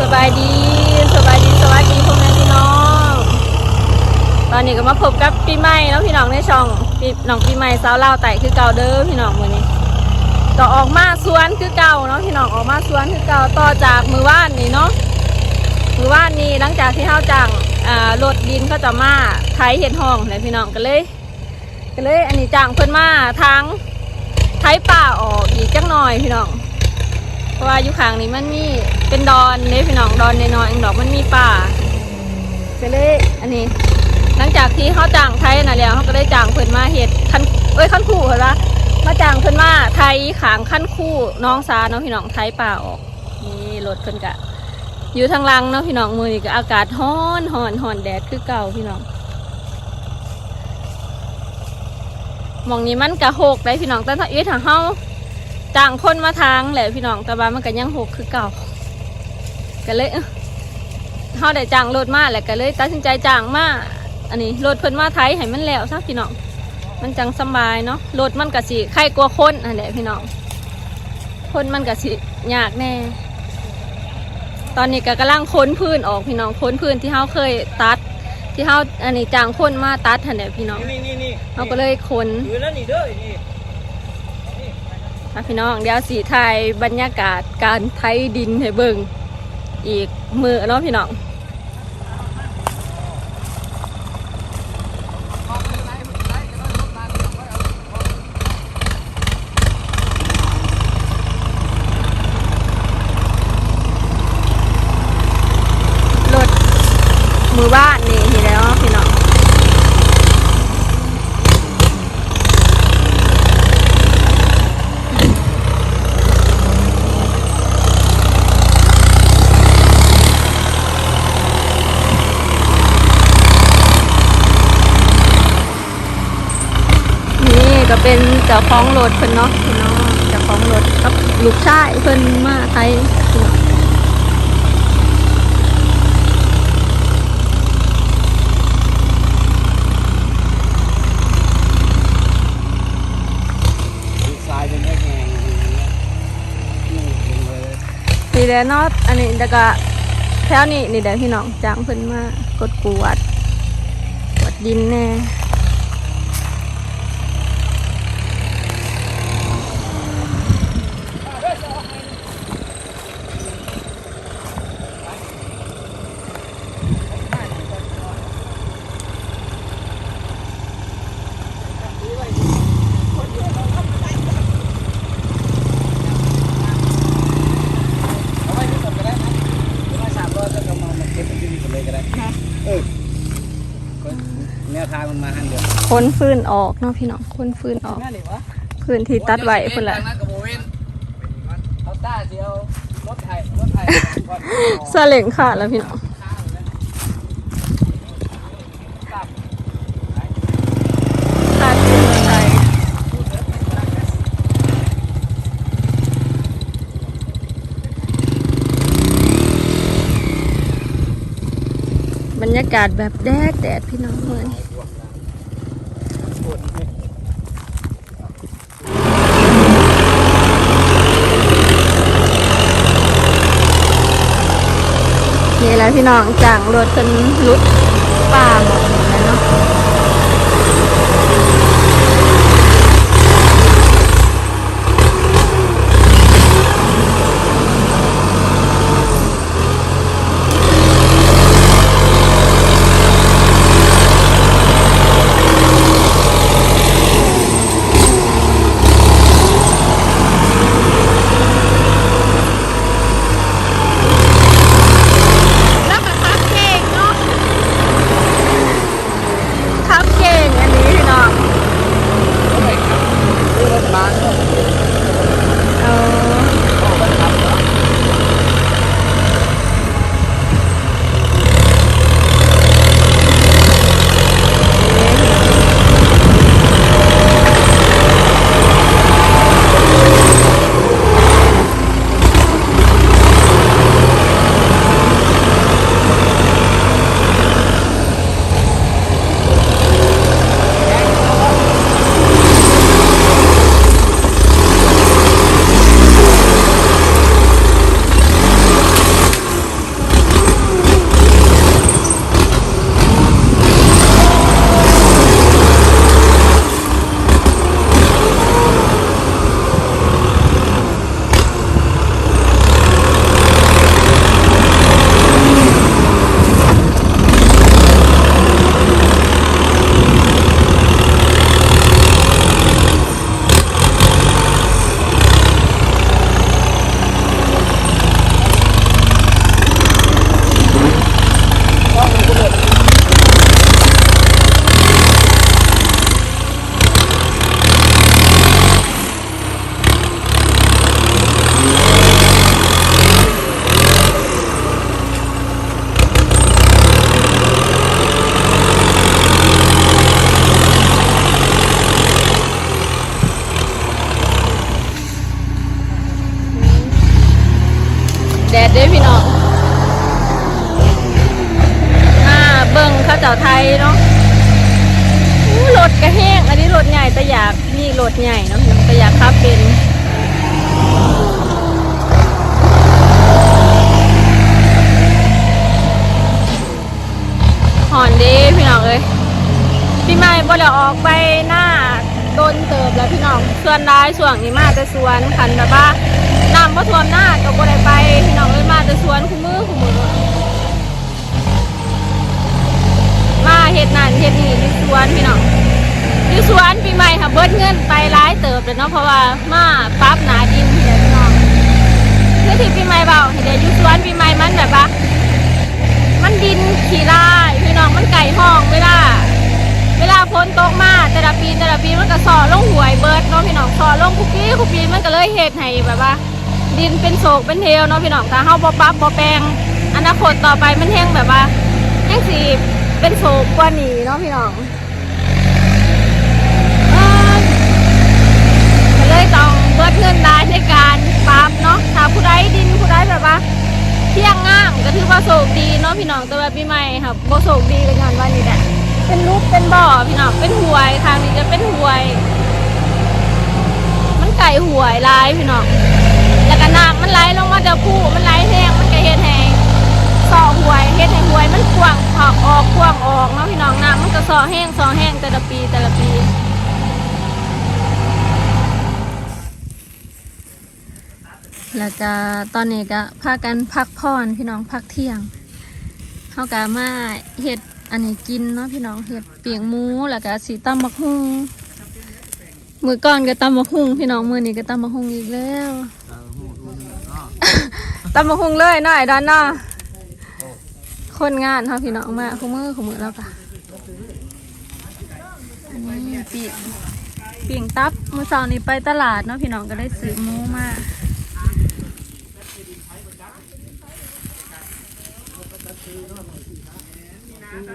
สบายดีสบายดีสวัสดีพ่อแม่พี่น้อง ตอนนี้ก็มาพบกับปีใหม่เนาะพี่น้องในช่องปีน้องปีใหม่สาวลาไต่คือเก่าเด้อพี่น้องมือนี้ก็ออกมาสวนคือเก่าเนาะพี่น้องออกมาสวนคือเก่าต่อจากมือว่านนี่เนาะมือว่านนี่หลังจากที่เฮาจ้างอ่ารถดินเขาจะมาไถเห็ดห้องเลยพี่น้องก็เลยก็เลย อันนี้จ้างเพิ่นมาทางไถป่าออกอีกจักหน่อยพี่น้อง ราะว่าอยู่ข้างนี้มันมีเป็นดอนเนี่พี่น้องดอนน้อยๆเองดอกมันมีป่าก็เลยอันนี้ หลังจากที่เขาจ้างไทยน่ะแล้วเขาก็ได้จ้างเพิ่นมาเห็ดคันเอ้ยขั้นคู่เหรอละมาจ้างเพิ่นมาไทยขางขั้นคู่น้องซาเนาะพี่น้องไทยป่าออกนี่รถเพิ่นกะ อยู่ทางลังเนาะพี่น้องมือนี่ก็อากาศฮ้อนฮ้อนฮ้อนแดดคือเก่าพี่น้องมองนี้มันกะโหกได้พี่น้องแต่ถ้าเอ้ยถ้าเฮา จ้างคนมาทางแหละพี่น้องแต่ว่ามันก็ยังหกคือเก่าก็เลยเอ้อเฮาได้จ้างรถมาแหละก็เลยตัดสินใจจ้างมาอันนี้รถเพิ่นมาไทยให้มันแล้วซะพี่น้องมันจังสำบายเนาะรถมันก็สิใครกลัวคนอันแหละพี่น้องคนมันก็สิยากแน่ ตอนนี้ก็กำลังค้นพื้นออกพี่น้องค้นพื้นที่เขาเคยตัด ที่เขาอันนี้จ้างคนมาตัดทันเดียพี่น้องนี่นี่นี่เขาก็เลยค้น ถือแล้วนี่เด้อนี่ อ่ะพี่น้องเดี๋ยวสีไทยบรรยากาศการไทยดินให้เบิงอีกมือเนาะพี่น้องรถมือบ้านนี่เห็นแล้วพี่น้อง นี่ก็เป็นเจ้าของรถเพิ่นเนาะพี่น้องเจ้าของรถกับลูกชายเพิ่นมาไทยพี่น้องทรายเป็นแค่แหงนี่ลงเลยนี่แหละเนาะอันนี้แล้วก็แถวนี้นี่แหละพี่น้องจ้างเพิ่นมากดกวาดกวาดดินแน่เอาไว้ที่ผมก็ได้นะมาสามร้อยก็เอามามาเก็บเป็นที่นี่กันเลยก็ได้เออก็แนวทางมันมาหันเดียว ค้นฟืนออกเนาะพี่น้องค้นฟืนออกแม่นี่วะพื้นที่ตัดไว้พุ่นละกับโบเวนเอาต้าเดียวรถไถรถไถก่อนสเล็งขาดแล้วพี่น้องขาดเป็นหัวใจบรรยากาศแบบแดดแดดพี่น้องเหมือนนี่แหละ พี่น้องจางรถจนลุดป่าหมด ญ่แต่อยากมีรถใหญ่เนาะพี่น้องแต่อยากขับเป็นหอนดีพี่น้องเอ้ยพี่ไม่บ่ได้ออกไปหน้าต้นเติบแล้วพี่น้องส่วนได้ส่วนนี้มาแต่สวนคันแบบว่าน้ำบ่ท่วมหน้าก็บ่ได้ไปพี่น้องเอ้ยมาแต่สวนคู่มือคู่มือมาเฮ็ดนั่นเฮ็ดนี่อยู่สวนพี่น้อง วนปีใหม่ค่ะเบิดเงินไปหลายเติบเลยเนาะเพราะว่ามาปั๊บหนาดินพี่น้องคือที่ปีใหม่เบาเดี๋ยวยูสวนปีใหม่มันแบบว่ามันดินขี่ไล่พี่น้องมันไก่ห้องเวลาเวลาพ้นตกมาแต่ละปีแต่ละปีมันก็สอลงหวยเบิร์ดเนาะพี่น้องสอลงคุกปี้คุกปีมันก็เลยเหตุให้แบบว่า ดินเป็นโศกเป็นเทวเนาะพี่น้องถ้าเฮาบ่ปั๊บบ่แปลงอนาคตต่อไปมันแห้งแบบว่าแห้งสีเป็นโศกกว่านี้เนาะพี่น้องเอ้ยก็เลยต้องเบิ ดเงินได้ในการปั๊บเนาะถ้าผู้ใดดินผู้ใดแบบว่าเที่ยงงามก็ถือว่าโศกดีเนาะพี่น้องแต่ว่าปีใหม่ครับโบโศกดีกันย้อนว่านี่แหละเป็นรูปเป็นบ่อพี่น้องเป็นหวยทางนี้จะเป็นหวย มันไก่หวยลายพี่น้องแล้วก็น้ำมันไหลลงมาเดี๋ยวผู้มันไหลแห้งมันก็เฮ็ดให้งสอหวยเฮ็ดให้หวยมันกว้างออกออกกว้างออกเนาะพี่น้องน้ำมันก็สอแห้งสอแห้งแต่ละปีแต่ละปี แล้วก็ตอนนี้ก็พากันพักผ่อนพี่น้องพักเที่ยงเขาก็มาเห็ดอันนี้กินเนาะพี่น้องเห็ดเปียงหมูแล้วก็สีตำบักฮุงมือก่อนก็ตำบักฮุงพี่น้องมือนี้ก็ตำบักฮุงอีกแล้วตำบักฮุงเลยหน่อยดอนเนาะคนงานเขาพี่น้องมาคู่มือคู่มือแล้วก็อันนี้ปีกปีงตับมือเสาร์นี้ไปตลาดเนาะพี่น้องก็ได้ซื้อหมูมา พี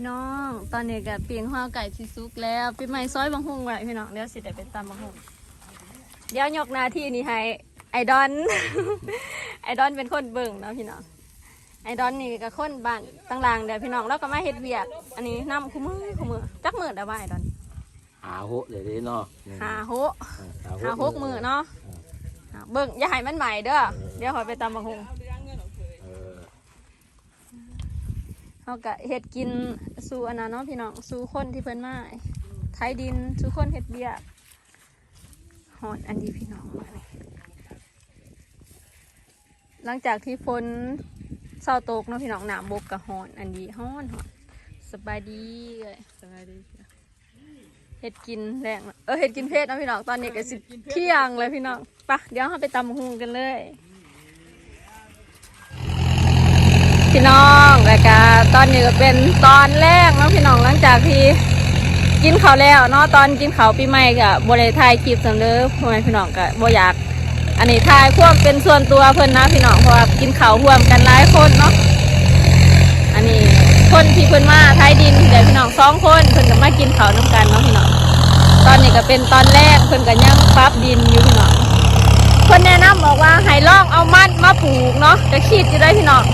่น้อง ตอนนี้ก็เปียงห่อไก่สิซุกแล้วปีใหม่ซอยบางฮุงไว้พี่น้องเดี๋ยวสิได้ไปตำบางฮุงเดี๋ยวยกหนาที่นี่ให้ไอดอน ไอดอนเป็นคนเบิ่งเนาะพี่น้องไอดอนนี่ก็คนบ้านต่างๆเดี๋ยวพี่น้องเราก็มาเฮ็ดเวียก อันนี้นำคู่มือคู่มือจักมือได้ว่าไอดอนหาโหเดี๋ยวนี้เนาะหาโหหาหกมือเนาะอ่าเบิ่งอย่าให้มันใหม่เด้อเดี๋ยวขอยไปตำบางฮุง เออ เขาก็เฮ็ดกินสู่อันนั้นเนาะพี่น้องสู่คนที่เพิ่นมาไถดินสู่คนเฮ็ดเบียกหอนอันนี้พี่น้องมานี่หลังจากที่ฝนเศร้าตกเนาะพี่น้องหนามบกกับหอนอันนี้หอนหอนสบายดีเลยสบายดีเฮ็ดกินแรงเออเฮ็ดกินเพศเนาะพี่น้องตอนนี้ก็สิเที่ยงเลยพี่น้องไปะเดี๋ยวเราไปตำบักหุงกันเลย พี่น้องรายการตอนนี้ก็เป็นตอนแรกเนาะพี่น้องหลังจากที่กินข้าวแล้วเนาะตอนกินข้าวปีใหม่กับบริถ่ายคลิปสำเร็จพ่อแม่พี่น้องก็บ่อยาก อันนี้ถ่ายควบเป็นส่วนตัวเพิ่นนะพี่น้องเพราะว่ากินข้าวร่วมกันหลายคนเนาะอันนี้คนที่เพิ่นมาไทยดินเดี๋ยวพี่น้องสองคนเพิ่นก็มากินข้าวน้ำกันเนาะพี่น้องตอนนี้ก็เป็นตอนแรกเพิ่นก็ยังปรับดินอยู่พี่น้องเพิ่นแนะนำบอกว่าให้ลองเอามันมาปลูกเนาะก็คิดอยู่ได้พี่น้อง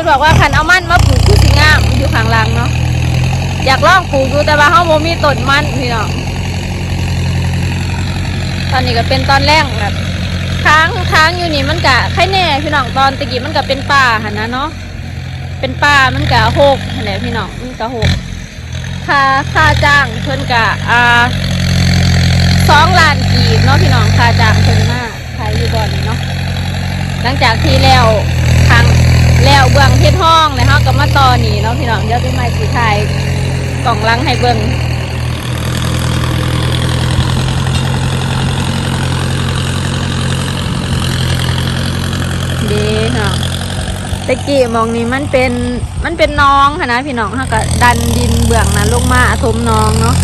พิ่นบอกว่าคันเอามันมาปลูกคือสิงามอยู่ข้างหลังเนาะอยากลองปลูกดูแต่ว่าเฮาบ่มีต้นมันพี่น้องตอนนี้ก็เป็นตอนแรกแบบค้างค้างอยู่นี่มันกะไข่แน่พี่น้องตอนตะกี้มันก็เป็นป่าหันนะเนาะเป็นป่ามันกะหกหันแหละพี่น้องมันกะหกค่าค่าจ้างเพิ่นกะอ่าสองล้านกีบเนาะพี่น้องค่าจ้างเพิ่นมากขายอยู่บ่อนเนาะหลังจากที่แล้ว แล้วเบื้องเพชรห้องเลยฮาก็มาต่อนี่เนาะพี่น้องเดี๋ยวไปไม้สีไทยกล่องลังให้เบิ่งด้เนาะตะกี้มองนี้มันเป็นมันเป็นน้องค่ะนะพี่น้องเขาก็ดันดินเบื้องนั้นลงมาถมน้องเนาะ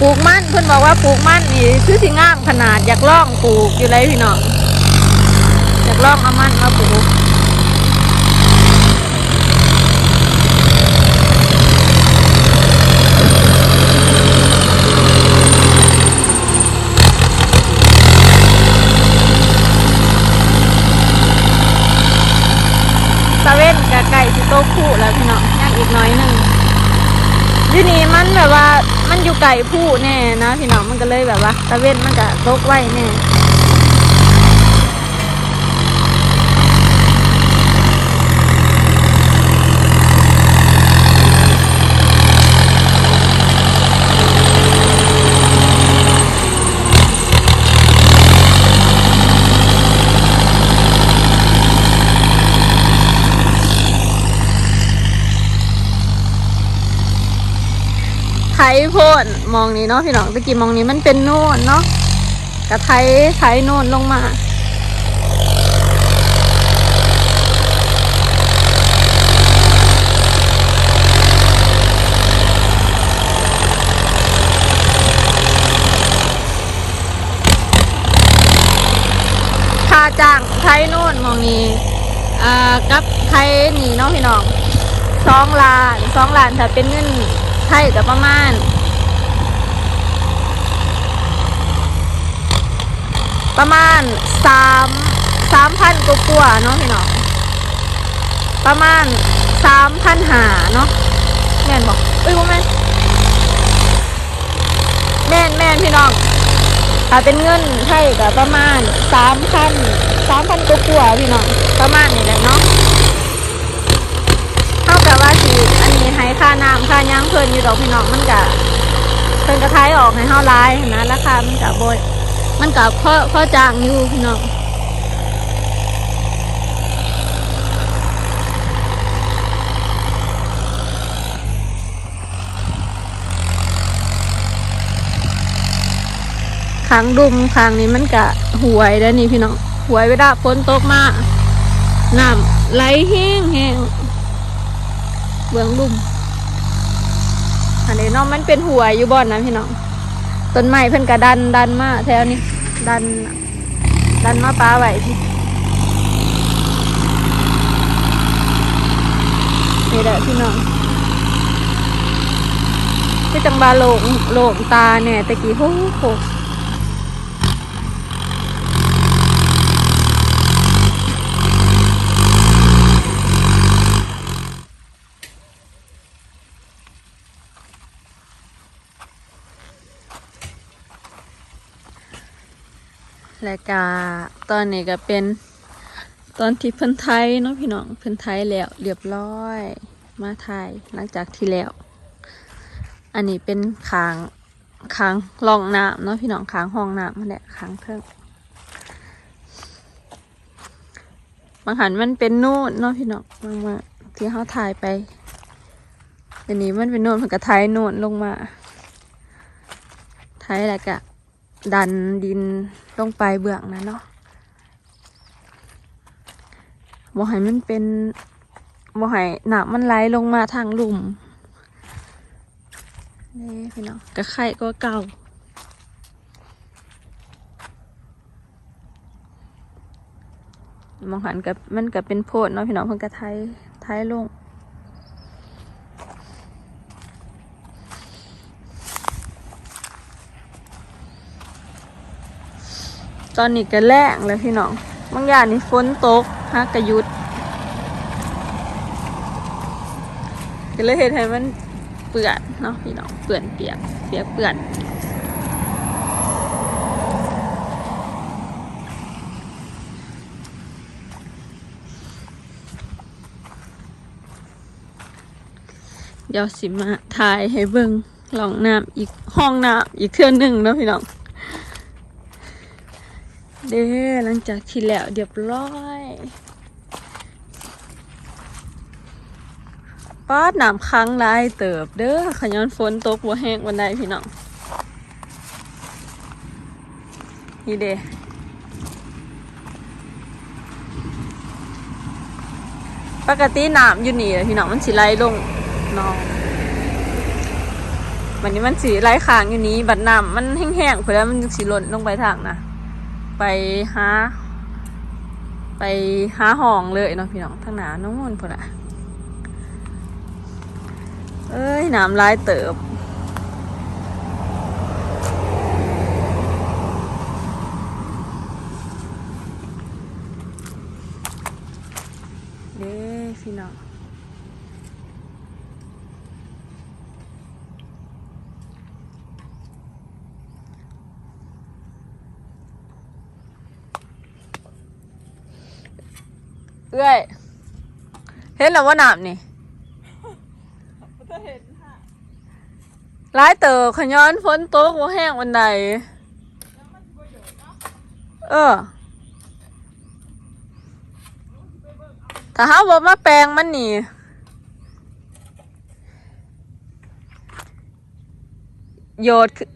ปลูกมันเพื่อนบอกว่าปลูกมันนี่คือสิงามขนาดอยากล่องปลูกอยู่เลยพี่น้อง ลองเอามันมาปลูกตะเว้นกับไก่สิโตคู่แล้วพี่น้องย่างอีกน้อยหนึ่งยูนี่มันแบบว่ามันอยู่ไก่ผู้แน่นะพี่น้องมันก็เลยแบบว่าตะเว้นมันก็ตกไว้แน่ ไทยโพนมองนี้เนาะพี่น้องตะกี้มองนี้มันเป็นโน่นเนาะกับไทยไทยโน่นลงมาค่าจ้างไทยโน่นมองนี้อ่ากับไทยนี่เนาะพี่น้องสองล้านสองล้านถ้าเป็นเงิน ทยก็ประมาณ ประมาณสามสามพันกว่าๆเนาะพี่น้องประมาณสามพันหาเนาะแม่นบอกเอ้ยบ่แม่นแม่นแม่นพี่น้องถ้าเป็นเงินไทยก็ประมาณสามพันสามพันกว่าๆพี่น้องประมาณนี้แหละเนาะเท่ากับว่าสี ให้ค่าน้ำค่าย่างเพิ่นอยู่ดอกพี่น้องมันก็เพิ่นก็ทายออกให้เฮาลายนะราคามันก็บ่มันก็พอพอจ้างอยู่พี่น้องคางดุมคางนี้มันก็หวยแล้วนี่พี่น้องหวยเวลาฝนตกมาน้ำไหลแห้งแห้ง เบื้องลุ่มอันนี้น้องมันเป็นหัวยอยู่บ่อนนะพี่น้องต้นไม้เพิ่นกระดันดันมาแถวนี้ดัน ดันมาป้าไว้พี่นี่แหละพี่น้องที่จังบาโลงโลงตาเนี่ยตะกี้โหโห และกาตอนนี้ก็เป็นตอนที่เพิ่นไทยเนาะพี่น้องเพิ่นไทยแล้วเรียบร้อยมาไทยหลังจากที่แล้ว อันนี้เป็นคางคางรองน้ำเนาะพี่น้องคางห้องน้ำนั่นแหละคางเพิ่งบางหันมันเป็นนู่นเนาะพี่น้องบางมาที่เขาถ่ายไปอันนี้มันเป็นโน่นมันก็ไทยโน่นลงมาไทยแล้วก็ ดันดินลงไปเบื้องนั้นเนาะบ่ให้มันเป็นบ่ให้หนามมันไหลลงมาทางหลุมนี่พี่น้องกระไข่ก็เก่ามองหันกับมันกับเป็นโพดเนาะพี่น้องเพิ่นกระไทยไทยลง ตอนนี้ก็แรงแล้วพี่น้อง บางอย่างนี่ฝนตกฮะกระยุดก็เลยเห็นให้มันเปื่อนเนาะพี่น้องเปื่อนเปียกเปียกเปื่อนเดี๋ยวสิมาถ่ายให้เบิ่งลองน้ำอีกห้องน้ำอีกเทื่องหนึ่งนะพี่น้อง เด้หลังจากที่แล้วเรียบร้อยป้าดน้ำค้างลายเติบเด้อขย้อนฝนตกบ่แห้งวันใดพี่น้องนี่เด้ปกติน้ำอยู่นี่แหละพี่น้องมันสิไหลลงน้องวันนี้มันสิไหลค้างอยู่นี้บัดน้ำมันแห้งๆเพื่อมันสิหล่นลงไปทางนะ ไปหา ไปหาห้องเลยเนาะพี่น้องทางหนาน้องมนพุ่นอะเอ้ยน้ำลายเติบเด้พี่น้อง เอ้ยเห็นแล้วว่าน้ำนี่ร้ายเต๋อขย้อนฝนตกว่าแห้งวันใดเออ ถ้าเฮาบ่มาแปลงมันนี่ โยดคือ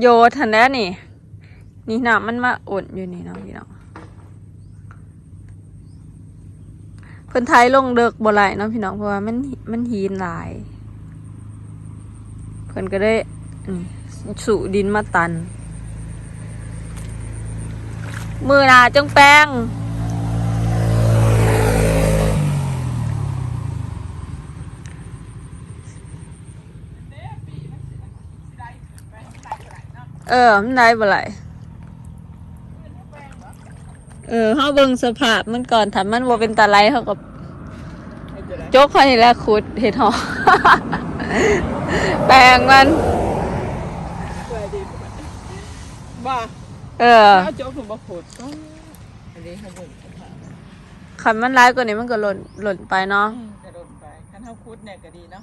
โยดทันแน่นี่ นี่น้ำมันมาอุ่นอยู่นี่เนาะพี่น้อง เพิ่นไทยลงเลิกบ่ไหลเนาะพี่น้องเพราะว่ามันมันหีนหลาย เพิ่นก็ได้สู่ดินมาตัน มือหนาจังแปลงเออ มันได้บ่ไหล เออเฮาเบิ่งสภาพมันก่อนถ้ามันบ่เป็นตาไหลเฮาก็จกเขานี่แหละขุดเฮ็ดหอแปลงมันสวยดีบ้าเออถ้าโจ๊กถึงบ่โคตรก็อันนี้เขาบ่นกันค่ะคันมันร้ายกว่านี้มันก็หล่นหล่นไปเนาะอืมกระโดดไปคันเฮาคุดเนี่ยก็ดีเนาะ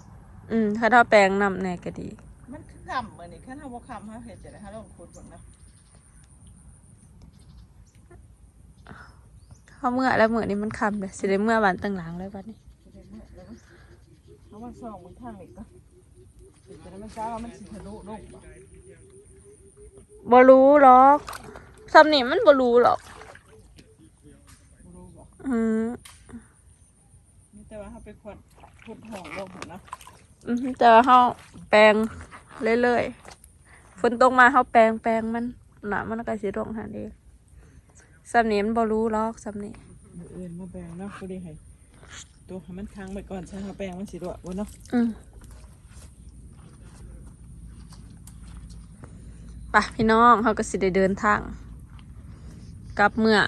อืมถ้าถ้าแปลงนำแน่ก็ดี มันคือคำอันนี้คันเฮาบ่คำเฮาเฮ็ดจะได้เฮาลองคุดบ่เนาะ เพราะเมื่อแล้วเมื่อนี้มันคำเลยสิได้เมื่อวันตั้งหลังเลยบัดนี้จะได้เมื่อแล้วเฮาว่าส่องมึงทางนี่ก็เดี๋ยวจะได้มันช้าว่ามันสิทะลุลงบ่บ่รู้หรอกซ้ำนี่มันบ่รู้หรอกบ่รู้บ่อืมมีแต่ว่าเฮาไปขุดขุดห้องลงหั่นเนาะอืมแต่ว่าเฮาแปลงเรื่อยๆฝนตกมาเฮาแปลงแปลงมันหนามันก็สิลงหันเอง ซ้ำนี่มันบ่รู้หรอกซ้ำนี่มื้ออื่นมาแปลงเนาะกูดีให้ตัวให้มันค้างไว้ก่อนใช่เฮาแปลงมันสิรั่วบ่เนาะอืมไปพี่น้องเขาก็สิได้เดินทาง กลับเมื่อ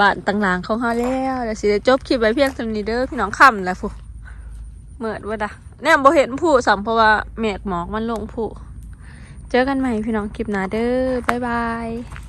บ้านต่างหลังของเขาแล้วเดี๋ยวสิได้จบคลิปไว้เพียงเท่านี้เด้อพี่น้องค่ำแล้วฟูเมื่อว่าดะเนี่ยบ่เห็นผู้สัมเพราะว่าเมฆหมอกมันลงผู้เจอกันใหม่พี่น้องคลิปหน้าเด้อบ๊ายบาย